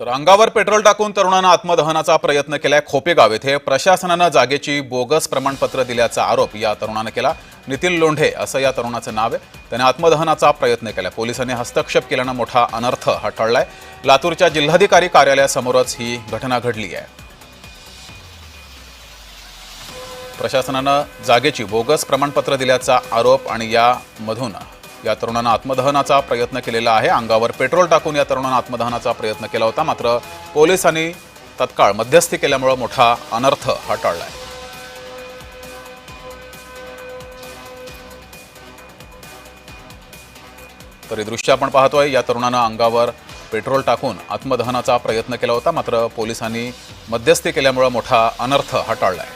तर अंगावर पेट्रोल टाकून तरुणानं आत्मदहनाचा प्रयत्न केलाय खोपेगाव येथे. प्रशासनानं जागेची बोगस प्रमाणपत्र दिल्याचा आरोप या तरुणानं केला. नितीन लोंढे असं या तरुणाचं नाव आहे. त्याने आत्मदहनाचा प्रयत्न केला. पोलिसांनी हस्तक्षेप केल्यानं मोठा अनर्थ हा टळलाय. लातूरच्या जिल्हाधिकारी कार्यालयासमोरच ही घटना घडली आहे. प्रशासनानं जागेची बोगस प्रमाणपत्र दिल्याचा आरोप आणि यामधून या तरुणानं आत्मदहनाचा प्रयत्न केलेला आहे. अंगावर पेट्रोल टाकून या तरुणानं आत्मदहनाचा प्रयत्न केला होता. मात्र पोलिसांनी तत्काळ मध्यस्थी केल्यामुळं मोठा अनर्थ हा टळलाय तर दृश्य आपण पाहतोय. या तरुणानं अंगावर पेट्रोल टाकून आत्मदहनाचा प्रयत्न केला होता. मात्र पोलिसांनी मध्यस्थी केल्यामुळं मोठा अनर्थ हा आहे